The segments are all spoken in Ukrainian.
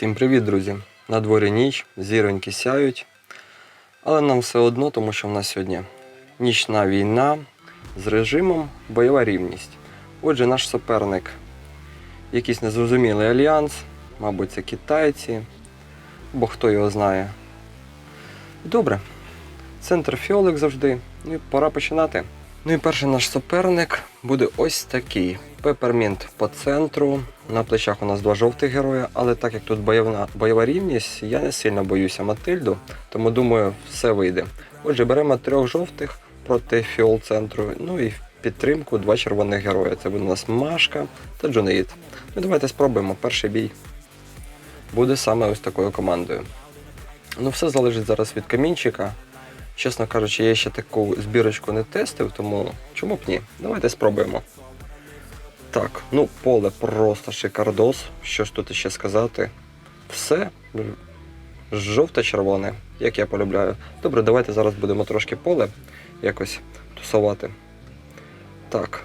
Всім привіт, друзі! На дворі ніч, зіроньки сяють. Але нам все одно, тому що в нас сьогодні нічна війна з режимом бойова рівність. Отже, наш суперник якийсь незрозумілий альянс, мабуть, це китайці, бо хто його знає. Добре. Центр фіолик завжди. Ну і пора починати. Ну і перший наш суперник буде ось такий. Пепермінт по центру. На плечах у нас два жовтих героя, але так як тут бойовна, бойова рівність, я не сильно боюся Матильду, тому думаю, все вийде. Отже, беремо трьох жовтих проти фіол центру. Ну і в підтримку два червоних героя. Це буде у нас Машка та Джунеїд. Ну давайте спробуємо. Перший бій буде саме ось такою командою. Ну, все залежить зараз від камінчика. Чесно кажучи, я ще таку збірочку не тестив, тому чому б ні? Давайте спробуємо. Так, ну поле просто шикардос. Що ж тут ще сказати? Все жовте-червоне, як я полюбляю. Добре, давайте зараз будемо трошки поле якось тусувати. Так,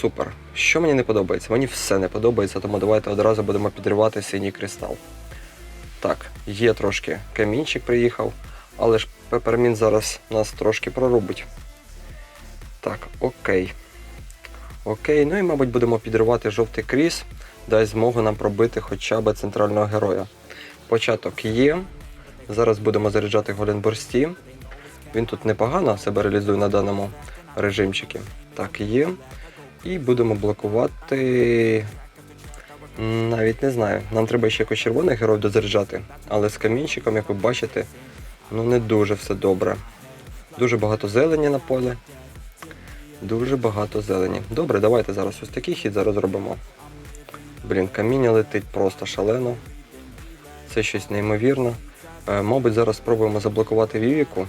супер. Що мені не подобається? Мені все не подобається, тому давайте одразу будемо підривати синій кристал. Так, є трошки камінчик приїхав, але ж пепермін зараз нас трошки прорубить. Так, окей. Окей, ну і, мабуть, будемо підривати жовтий кріс, дасть змогу нам пробити хоча б центрального героя. Початок є. Зараз будемо заряджати Голенборсті. Він тут непогано себе реалізує на даному режимчикі. Так, є. І будемо блокувати. Навіть не знаю. Нам треба ще якось червоних героїв дозаряджати, але з камінчиком, як ви бачите, ну не дуже все добре. Дуже багато зелені на полі. Дуже багато зелені. Добре, давайте зараз ось такий хід зараз зробимо. Блін, каміння летить просто шалено. Це щось неймовірне. Е, мабуть, зараз спробуємо заблокувати Вівіку.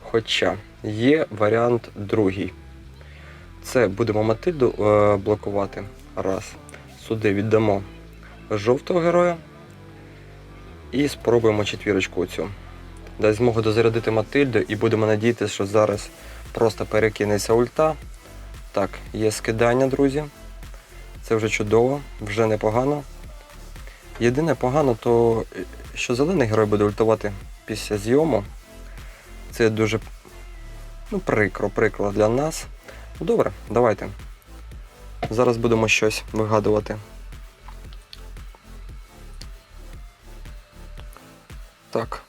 Хоча є варіант другий. Це будемо Матильду е, блокувати. Раз. Сюди віддамо жовтого героя. І спробуємо четвірочку оцю. Дасть змогу дозарядити Матильду і будемо надіятися, що зараз просто перекинеться ульта. Так, є скидання, друзі. Це вже чудово, вже непогано. Єдине погано, то що зелений герой буде ультувати після зйому. Це дуже ну, прикро, прикро для нас. Ну, Добре, давайте. Зараз будемо щось вигадувати. Так.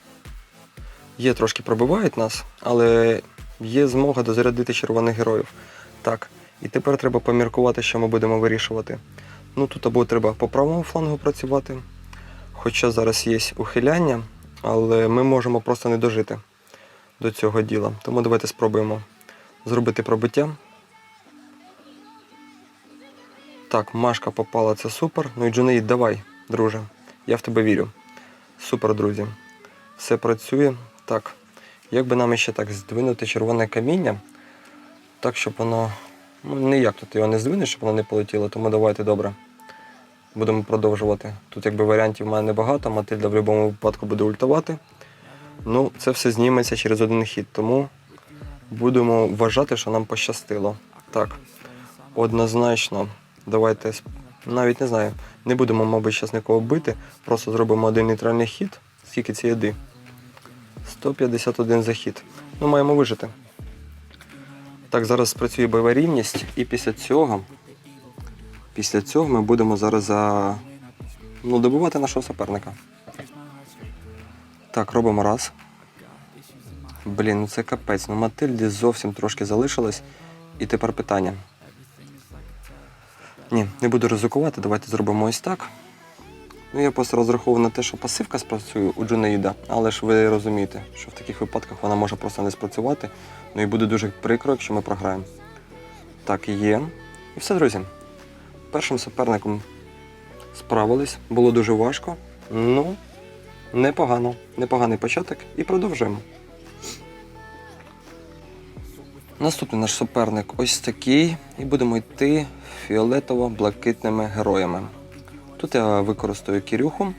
Є трошки пробивають нас, але є змога дозарядити червоних героїв. Так, і тепер треба поміркувати, що ми будемо вирішувати. Ну тут або треба по правому флангу працювати, хоча зараз є ухиляння, але ми можемо просто не дожити до цього діла. Тому давайте спробуємо зробити пробиття. Так, Машка попала, це супер. Ну і Джунеїд, давай, друже. Я в тебе вірю. Супер, друзі. Все працює. Так. Як би нам ще так здвинути червоне каміння, так, щоб воно. Ну, ніяк тут його не здвинеш, щоб воно не полетіло, тому давайте добре. Будемо продовжувати. Тут якби варіантів в мене небагато, Матильда в будь-якому випадку буде ультувати. Ну, це все зніметься через один хід, тому будемо вважати, що нам пощастило. Так, однозначно, давайте навіть не знаю, не будемо, мабуть, зараз нікого бити, просто зробимо один нейтральний хід. Скільки ці їди? 151 захід. Ну, маємо вижити. Так, зараз спрацює бойова рівність, і після цього, після цього ми будемо зараз за... ну, добивати нашого суперника. Так, робимо раз. Блін, ну це капець. Ну Матильді зовсім трошки залишилось. І тепер питання. Ні, не буду ризикувати, давайте зробимо ось так. Ну, я просто розраховую на те, що пасивка спрацює у Джунеїда, але ж ви розумієте, що в таких випадках вона може просто не спрацювати. Ну і буде дуже прикро, якщо ми програємо. Так, є. І все, друзі. Першим суперником справились, було дуже важко. Ну, непогано. Непоганий початок і продовжуємо. Наступний наш суперник ось такий, і будемо йти фіолетово-блакитними героями. Тут я використаю Кірюху.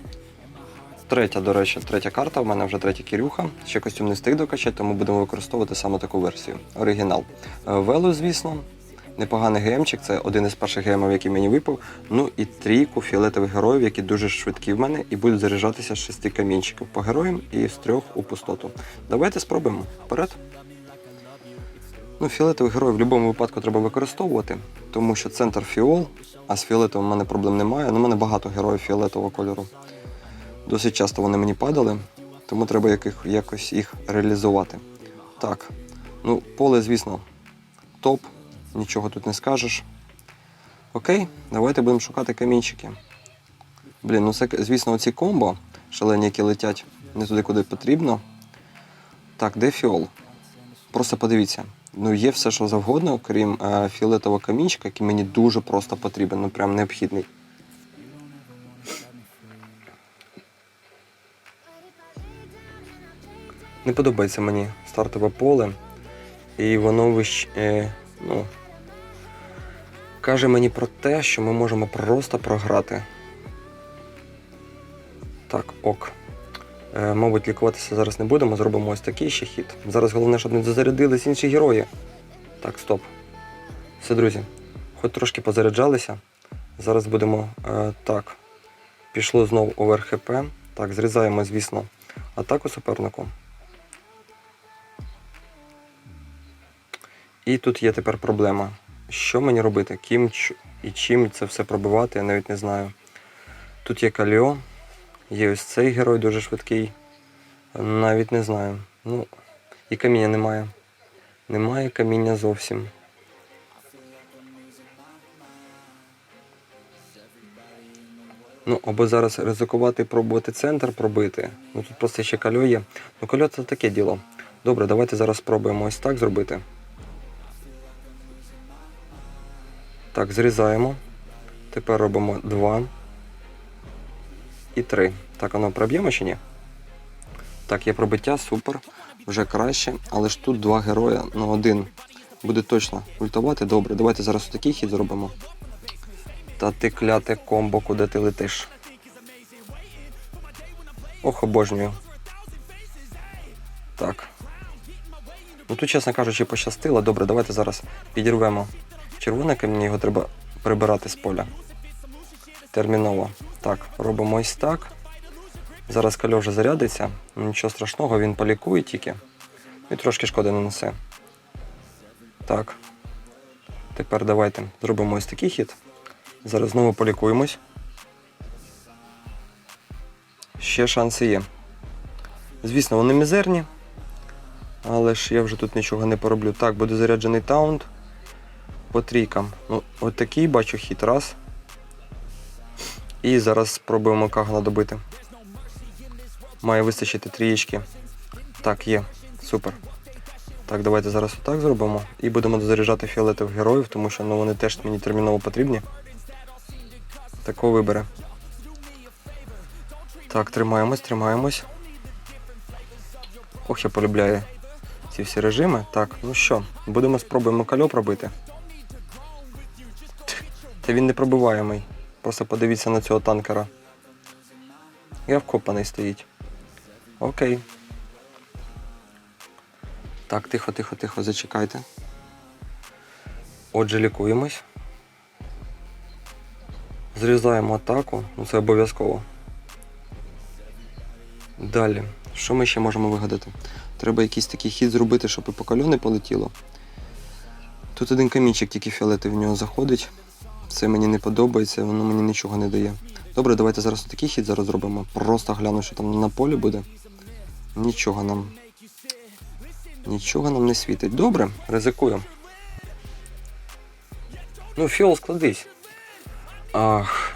Третя, до речі, третя карта, в мене вже третя Кірюха. Ще костюм не встиг докачати, тому будемо використовувати саме таку версію. Оригінал. Е, Велу, звісно. непоганий гемчик, це один із перших гемів, який мені випав. Ну і трійку фіолетових героїв, які дуже швидкі в мене і будуть заряджатися з шести камінчиків по героям і з трьох у пустоту. Давайте спробуємо. Вперед. Ну, фіолетових героїв в будь-якому випадку треба використовувати, тому що центр фіол, а з фіолетовим в мене проблем немає. Ну, в мене багато героїв фіолетового кольору. Досить часто вони мені падали, тому треба яких, якось їх реалізувати. Так, ну, поле, звісно, топ, нічого тут не скажеш. Окей, давайте будемо шукати камінчики. Блін, ну це, звісно, оці комбо, шалені, які летять не туди, куди потрібно. Так, де фіол? Просто подивіться. Ну, є все, що завгодно, крім е, фіолетового камінчика, який мені дуже просто потрібен, ну прям необхідний. Не подобається мені стартове поле, і воно вищ, е, ну, каже мені про те, що ми можемо просто програти. Так, ок. Е, мабуть, лікуватися зараз не будемо, зробимо ось такий ще хід. Зараз головне, щоб не зазарядились інші герої. Так, стоп. Все, друзі, хоч трошки позаряджалися. Зараз будемо е, так. Пішло знову овер ХП. Так, зрізаємо, звісно, атаку супернику. І тут є тепер проблема. Що мені робити? Ким і чим це все пробивати, я навіть не знаю. Тут є Каліо, є ось цей герой дуже швидкий. Навіть не знаю. Ну, і каміння немає. Немає каміння зовсім. Ну, або зараз ризикувати і пробувати центр пробити. Ну тут просто ще кальо є. Ну, кальо це таке діло. Добре, давайте зараз спробуємо ось так зробити. Так, зрізаємо. Тепер робимо 2 і 3. Так, воно проб'ємо чи ні? Так, є пробиття, супер. Вже краще. Але ж тут два героя, ну один буде точно ультувати. Добре, давайте зараз такий хід зробимо. Та ти кляте комбо, куди ти летиш. Ох, обожнюю. Так. Ну тут, чесно кажучи, пощастило. Добре, давайте зараз підірвемо червоне каміння, його треба прибирати з поля. Терміново. Так, робимо ось так. Зараз кальо вже зарядиться, нічого страшного, він полікує тільки. І трошки шкоди нанесе. Так. Тепер давайте зробимо ось такий хід. Зараз знову полікуємось. Ще шанси є. Звісно, вони мізерні. Але ж я вже тут нічого не пороблю. Так, буде заряджений таунт по трійкам. Ну, от такий бачу хід раз. І зараз спробуємо Кагана добити. Має вистачити трієчки. Так, є. Супер. Так, давайте зараз отак зробимо. І будемо дозаряджати фіолетових героїв, тому що ну, вони теж мені терміново потрібні. Такого вибере. Так, тримаємось, тримаємось. Ох, я полюбляю ці всі режими. Так, ну що, будемо спробуємо кальо пробити. Та він не пробиваємий. Просто подивіться на цього танкера. Я вкопаний стоїть. Окей. Так, тихо, тихо, тихо, зачекайте. Отже, лікуємось. Зрізаємо атаку, ну це обов'язково. Далі. Що ми ще можемо вигадати? Треба якийсь такий хід зробити, щоб і по полетіло. Тут один камінчик тільки фіолетовий в нього заходить. Це мені не подобається, воно мені нічого не дає. Добре, давайте зараз такий хід зараз зробимо. Просто гляну, що там на полі буде. Нічого нам. Нічого нам не світить. Добре, ризикуємо. Ну, фіол складись. Ах.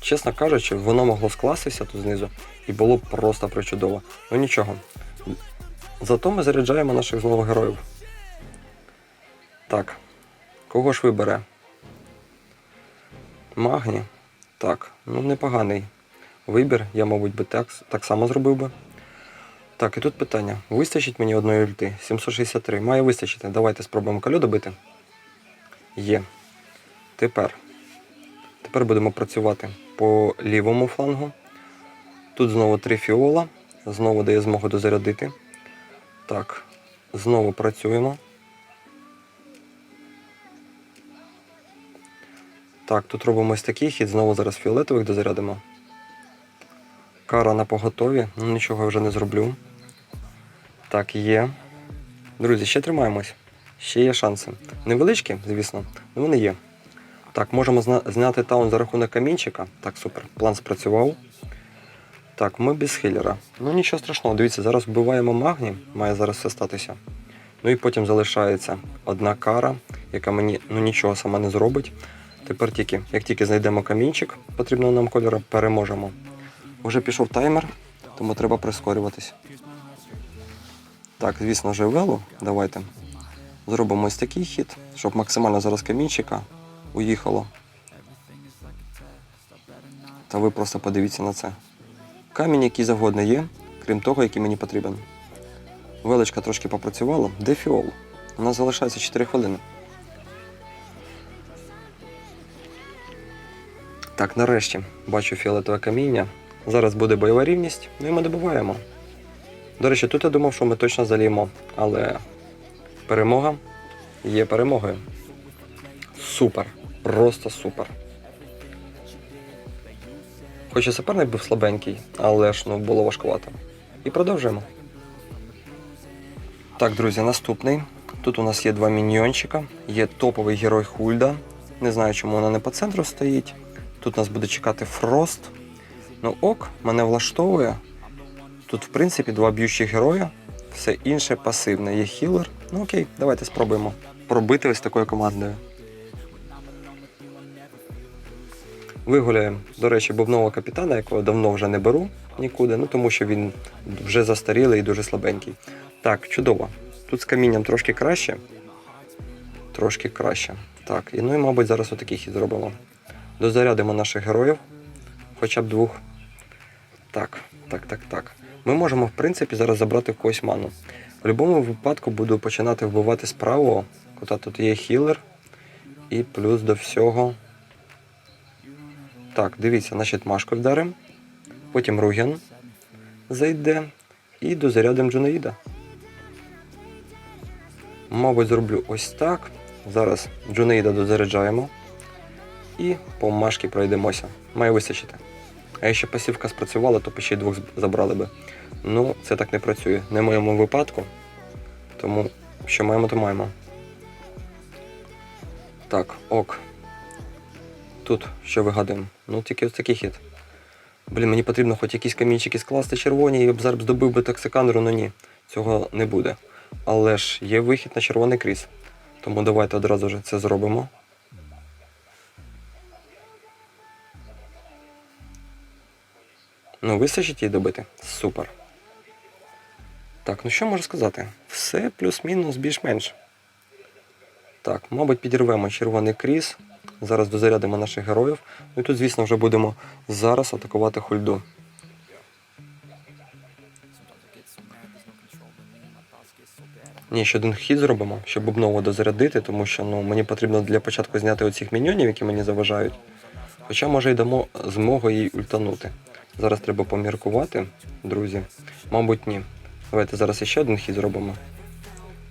Чесно кажучи, воно могло скластися тут знизу і було б просто причудово. Ну нічого. Зато ми заряджаємо наших знову героїв. Так. Кого ж вибере? Магні. Так, ну непоганий вибір. Я, мабуть, би так, так само зробив би. Так, і тут питання. Вистачить мені одної ульти? 763. Має вистачити. Давайте спробуємо калю добити. Є. Тепер. Тепер будемо працювати по лівому флангу. Тут знову три фіола. Знову дає змогу дозарядити. Так, знову працюємо. Так, тут робимо ось такий хід, знову зараз фіолетових дозарядимо. Кара на поготові, ну нічого вже не зроблю. Так, є. Друзі, ще тримаємось. Ще є шанси. Невеличкі, звісно, але вони є. Так, можемо зняти таун за рахунок камінчика. Так, супер. План спрацював. Так, ми без хилера. Ну нічого страшного, дивіться, зараз вбиваємо магні, має зараз все статися. Ну і потім залишається одна кара, яка мені ну нічого сама не зробить. Тепер тільки, як тільки знайдемо камінчик потрібного нам кольору, переможемо. Уже пішов таймер, тому треба прискорюватись. Так, звісно же, вело. Давайте зробимо ось такий хід, щоб максимально зараз камінчика уїхало. Та ви просто подивіться на це. Камінь, який завгодно є, крім того, який мені потрібен. Величка трошки попрацювала. Де фіол? У нас залишається 4 хвилини. Так, нарешті бачу фіолетове каміння. Зараз буде бойова рівність, ну і ми добиваємо. До речі, тут я думав, що ми точно заліємо, але перемога є перемогою. Супер. Просто супер. Хоч і суперник був слабенький, але ж ну, було важкувато. І продовжуємо. Так, друзі, наступний. Тут у нас є два міньйончика. Є топовий герой Хульда. Не знаю, чому вона не по центру стоїть. Тут нас буде чекати Фрост. Ну ок, мене влаштовує. Тут, в принципі, два б'ючі герої, все інше пасивне. Є хілер. Ну окей, давайте спробуємо пробити ось такою командою. Вигуляємо, до речі, бубнового капітана, якого давно вже не беру нікуди, ну тому що він вже застарілий і дуже слабенький. Так, чудово. Тут з камінням трошки краще. Трошки краще. Так, і ну і, мабуть, зараз отакий хід зробимо. Дозарядимо наших героїв, хоча б двох. Так, так, так, так. Ми можемо, в принципі, зараз забрати когось ману. В будь-якому випадку буду починати вбивати правого, кота тут є хілер. І плюс до всього. Так, дивіться, значить Машку вдаримо. Потім Руген зайде. І дозарядимо Джунаїда. Мабуть, зроблю ось так. Зараз Джунаїда дозаряджаємо. І по Машки пройдемося. Має вистачити. А якщо пасівка спрацювала, то ще й двох забрали би. Ну, це так не працює. Не в моєму випадку. Тому що маємо, то маємо. Так, ок. Тут що вигадуємо? Ну, тільки ось такий хід. Блін, мені потрібно хоч якісь камінчики скласти червоні, і б зараз здобив би токсикандру, ну ні, цього не буде. Але ж є вихід на червоний кріс. Тому давайте одразу ж це зробимо. Ну, вистачить її добити? Супер. Так, ну що можу сказати? Все плюс-мінус більш-менш. Так, мабуть, підірвемо червоний кріс. Зараз дозарядимо наших героїв. Ну і тут, звісно, вже будемо зараз атакувати хульду. Ні, ще один хід зробимо, щоб бубново дозарядити, тому що ну, мені потрібно для початку зняти оцих міньйонів, які мені заважають. Хоча, може, й дамо змогу їй ультанути. Зараз треба поміркувати, друзі. Мабуть, ні. Давайте зараз ще один хід зробимо.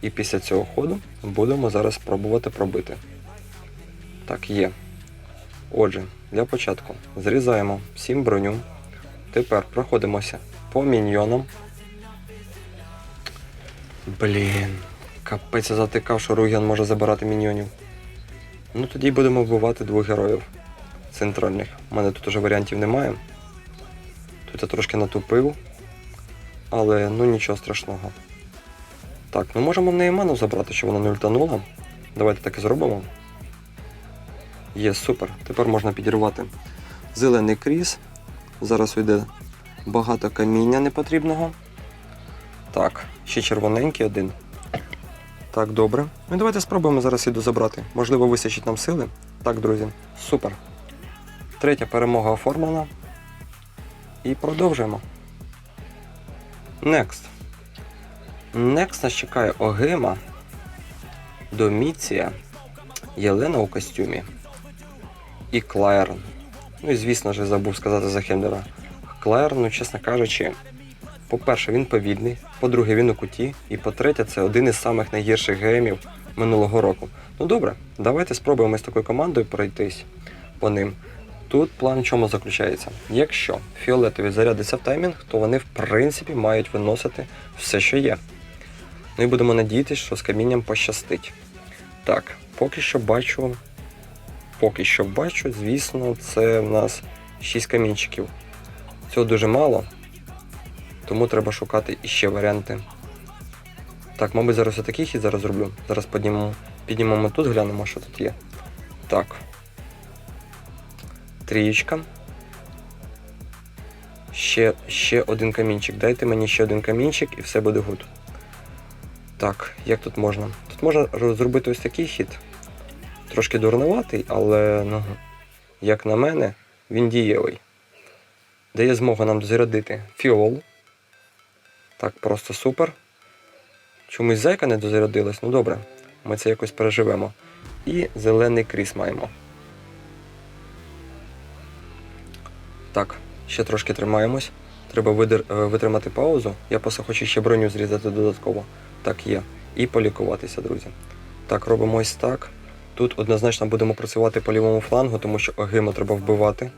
І після цього ходу будемо зараз пробувати пробити. Так, є. Отже, для початку зрізаємо всім броню. Тепер проходимося по міньйонам. Блін, капець затикав, що Ругіан може забирати міньйонів. Ну тоді будемо вбивати двох героїв центральних. У мене тут уже варіантів немає. Я трошки натупив. Але ну нічого страшного. Так, ну можемо в неї ману забрати, щоб вона не ультанула. Давайте так і зробимо. Є, супер. Тепер можна підірвати зелений кріс. Зараз уйде багато каміння непотрібного. Так, ще червоненький один. Так, добре. Ну давайте спробуємо зараз іду забрати. Можливо, вистачить нам сили. Так, друзі, супер. Третя перемога оформлена. І продовжуємо. Next. Next нас чекає Огима, Доміція, Єлена у костюмі і Клайрон. Ну і звісно ж, забув сказати за Хендера. Клайрон, ну, чесно кажучи, по-перше, він повільний, по-друге, він у куті, і по-третє, це один із самих найгірших геймів минулого року. Ну добре, давайте спробуємо з такою командою пройтись. по ним. Тут план в чому заключається? Якщо фіолетові зарядиться в таймінг, то вони в принципі мають виносити все, що є. Ну і будемо надіятися, що з камінням пощастить. Так, поки що бачу. Поки що бачу, звісно, це в нас 6 камінчиків. Цього дуже мало, тому треба шукати іще варіанти. Так, мабуть, зараз отакий хід зараз зроблю. Зараз піднімемо, піднімемо тут, глянемо, що тут є. Так. Трієчка. Ще, ще один камінчик. Дайте мені ще один камінчик і все буде гуд. Так, як тут можна? Тут можна зробити ось такий хід. Трошки дурноватий, але, ну, як на мене, він дієвий. Дає змогу нам дозарядити фіол. Так, просто супер. Чомусь зайка не дозарядилась, ну добре, ми це якось переживемо. І зелений кріс маємо. Так, ще трошки тримаємось. Треба видер- е, витримати паузу. Я просто хочу ще броню зрізати додатково. Так, є. І полікуватися, друзі. Так, робимо ось так. Тут однозначно будемо працювати по лівому флангу, тому що Огимо треба вбивати.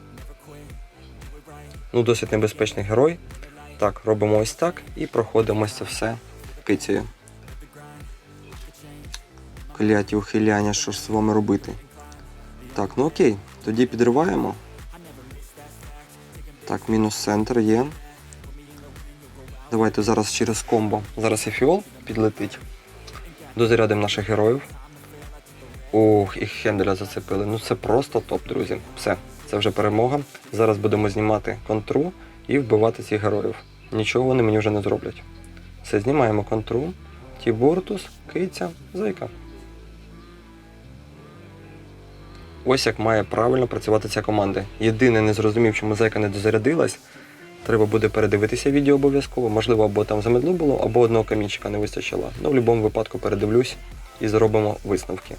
Ну, досить небезпечний герой. Так, робимо ось так і проходимо це все кицею. Кляті ухиляння, що ж з вами робити? Так, ну окей, тоді підриваємо. Так, мінус центр є. Давайте зараз через комбо. Зараз і фіол підлетить. Дозарядимо наших героїв. Ух, і Хенделя зацепили. Ну це просто топ, друзі. Все, це вже перемога. Зараз будемо знімати контру і вбивати цих героїв. Нічого вони мені вже не зроблять. Все, знімаємо контру. Тібортус, киця, зайка. Ось як має правильно працювати ця команда. Єдине не зрозумів, чому зайка не дозарядилась. Треба буде передивитися відео обов'язково. Можливо, або там замедло було, або одного камінчика не вистачило. Ну, в будь-якому випадку передивлюсь і зробимо висновки.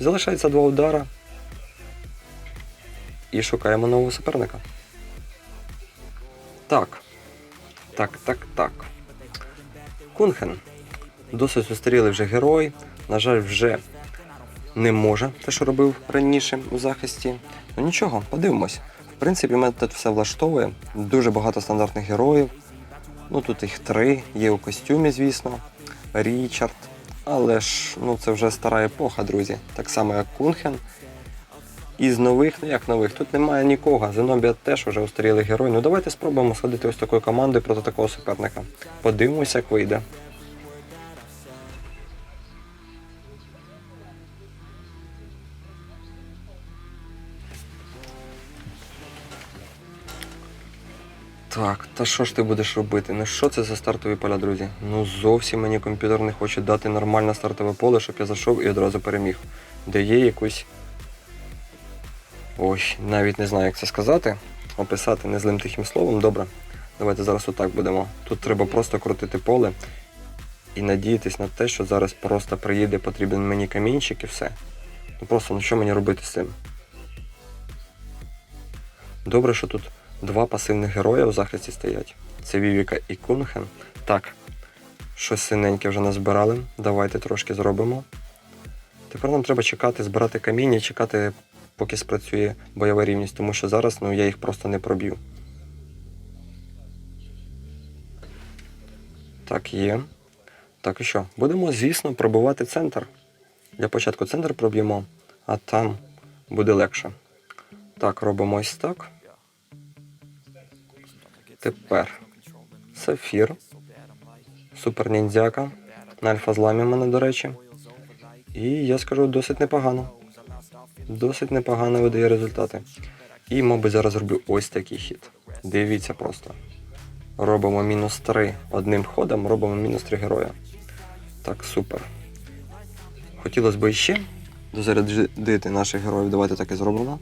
Залишається два удара. І шукаємо нового суперника. Так. Так, так, так. Кунхен. Досить зустрілий вже герой. На жаль, вже не може те, що робив раніше у захисті. Ну нічого, подивимось. В принципі, мене тут все влаштовує. Дуже багато стандартних героїв. Ну тут їх три, є у костюмі, звісно. Річард. Але ж ну це вже стара епоха, друзі. Так само, як Кунхен. Із нових, ну як нових, тут немає нікого. Зенобія теж вже устарілий герой. Ну давайте спробуємо сходити ось такою командою проти такого суперника. Подивимося, як вийде. Так, та що ж ти будеш робити? Ну що це за стартові поля, друзі? Ну зовсім мені комп'ютер не хоче дати нормальне стартове поле, щоб я зайшов і одразу переміг. Де є якусь. Ой, навіть не знаю, як це сказати. Описати незлим тихим словом. Добре. Давайте зараз отак будемо. Тут треба просто крутити поле і надіятись на те, що зараз просто приїде потрібен мені камінчик і все. Ну просто ну що мені робити з цим? Добре, що тут два пасивних героя в захисті стоять. Це Вівіка і Кунхен. Так, щось синеньке вже назбирали. Давайте трошки зробимо. Тепер нам треба чекати, збирати каміння і чекати, поки спрацює бойова рівність, тому що зараз ну, я їх просто не проб'ю. Так, є. Так і що? Будемо, звісно, пробувати центр. Для початку центр проб'ємо, а там буде легше. Так, робимо ось так. Тепер сафір. Супер ніндзяка. На альфа-зламі в мене, до речі. І я скажу досить непогано. Досить непогано видає результати. І, мабуть, зараз зроблю ось такий хід. Дивіться просто. Робимо мінус 3 одним ходом, робимо мінус 3 героя. Так, супер. Хотілося б ще дозарядити наших героїв. Давайте так і зробимо.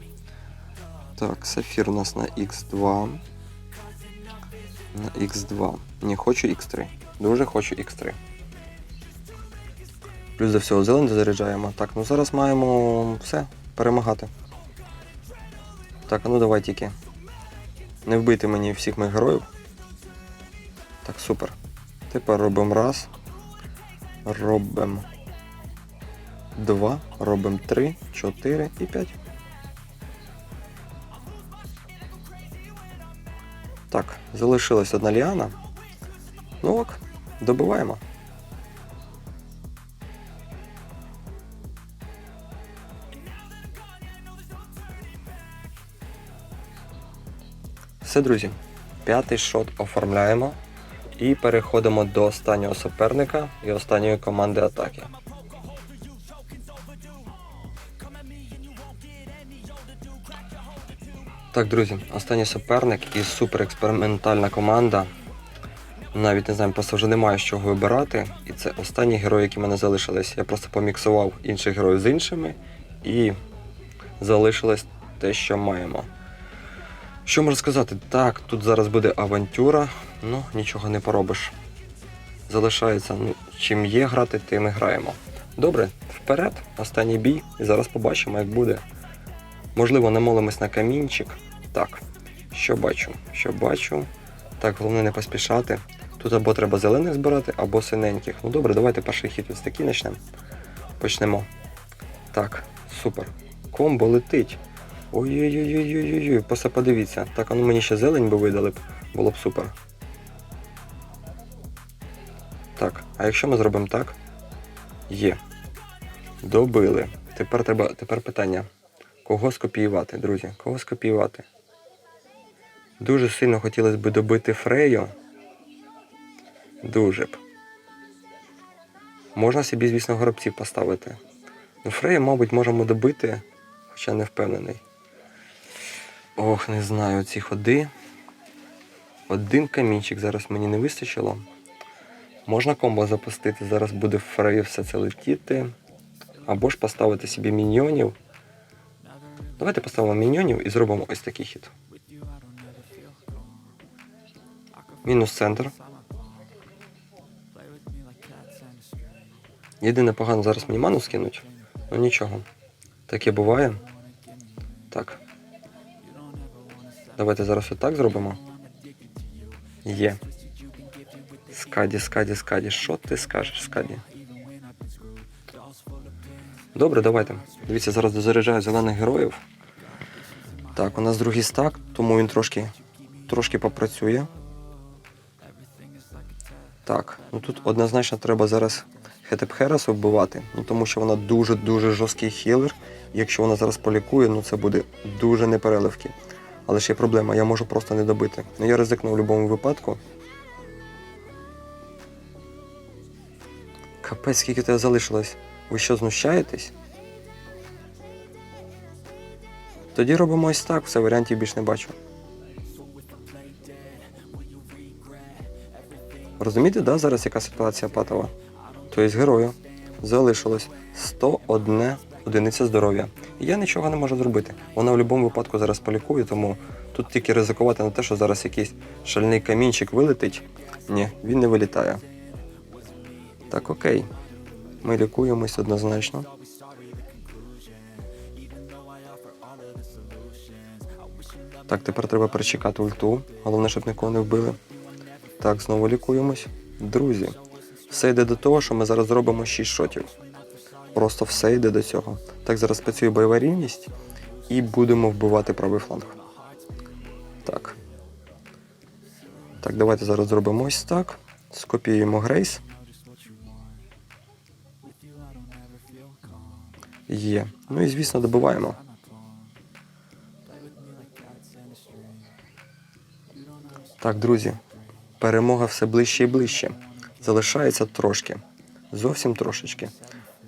Так, сафір у нас на Х2. На Х2. Не хочу Х3. Дуже хочу Х3. Плюс до всього зелень дозаряджаємо. Так, ну зараз маємо все, перемагати. Так, а ну давай тільки. Не вбити мені всіх моїх героїв. Так, супер. Тепер робимо раз. Робимо два. Робимо три, чотири і п'ять. Так, залишилась одна ліана. Ну ок, добиваємо. Все, друзі. П'ятий шот оформляємо і переходимо до останнього суперника і останньої команди атаки. Так, друзі, останній суперник і суперекспериментальна команда. Навіть не знаю, просто вже немає з чого вибирати. І це останні герої, які в мене залишились. Я просто поміксував інших героїв з іншими і залишилось те, що маємо. Що можу сказати? Так, тут зараз буде авантюра, ну нічого не поробиш. Залишається, ну, чим є грати, тим і граємо. Добре, вперед, останній бій, і зараз побачимо, як буде. Можливо, намолимось на камінчик. Так, що бачу? Що бачу? Так, головне не поспішати. Тут або треба зелених збирати, або синеньких. Ну добре, давайте перший хід ось такий почнемо. Почнемо. Так, супер. Комбо летить. Ой-ой-ой-ой-ой-ой, просто подивіться. Так, а ну мені ще зелень би видали б, було б супер. Так, а якщо ми зробимо так? Є. Добили. Тепер треба. Тепер питання. Кого скопіювати, друзі? Кого скопіювати? Дуже сильно хотілося б добити Фрею. Дуже б. Можна собі, звісно, горобців поставити. Ну, Фрея, мабуть, можемо добити, хоча не впевнений. Ох, не знаю, ці ходи. Один камінчик зараз мені не вистачило. Можна комбо запустити, зараз буде Фрею все це летіти. Або ж поставити собі міньйонів. Давайте поставимо міньйонів і зробимо ось такий хід. Мінус центр. Єдине погано зараз мені ману скинуть. Ну нічого. Таке буває. Так. Давайте зараз отак зробимо. Є. Скаді, скаді, скаді. Що ти скажеш, скаді? Добре, давайте. Дивіться, зараз дозаряджаю зелених героїв. Так, у нас другий стак, тому він трошки, трошки попрацює. Так, ну тут однозначно треба зараз Хетепхераса вбивати, ну тому що вона дуже-дуже жорсткий хілер. Якщо вона зараз полікує, ну це буде дуже непереливки. Але ще є проблема, я можу просто не добити. Ну я ризикну в будь-якому випадку. Капець, скільки тебе залишилось. Ви що, знущаєтесь? Тоді робимо ось так, все варіантів більш не бачу. Розумієте, да, зараз яка ситуація патова? Тобто герою залишилось 101 одиниця здоров'я. Я нічого не можу зробити. Вона в будь-якому випадку зараз полікує, тому тут тільки ризикувати на те, що зараз якийсь шальний камінчик вилетить. Ні, він не вилітає. Так, окей. Ми лікуємось однозначно. Так, тепер треба перечекати ульту. Головне, щоб нікого не вбили. Так, знову лікуємось. Друзі, все йде до того, що ми зараз зробимо 6 шотів. Просто все йде до цього. Так, зараз працює бойова рівність і будемо вбивати правий фланг. Так. Так, давайте зараз зробимо ось так. Скопіюємо Грейс. Є. Ну і звісно добиваємо. Так, друзі, перемога все ближче і ближче. Залишається трошки. Зовсім трошечки.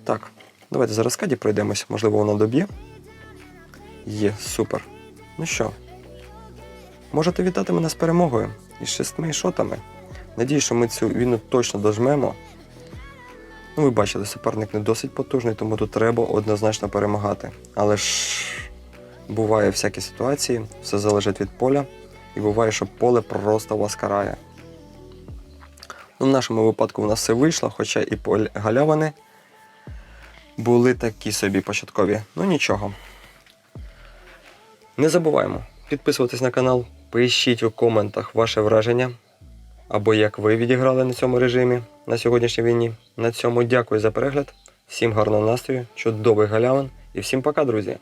Так, давайте зараз каді пройдемось, можливо, вона доб'є. Є, супер. Ну що, можете вітати мене з перемогою із шестьми шотами. Надію, що ми цю війну точно дожмемо. Ну, ви бачили, суперник не досить потужний, тому тут треба однозначно перемагати. Але ж буває всякі ситуації, все залежить від поля, і буває, що поле просто вас карає. Ну, в нашому випадку в нас все вийшло, хоча і поле галявини були такі собі початкові. Ну нічого. Не забуваємо підписуватись на канал, пишіть у коментах ваше враження або як ви відіграли на цьому режимі на сьогоднішній війні. На цьому дякую за перегляд. Всім гарного настрою, чудових галявин і всім пока, друзі!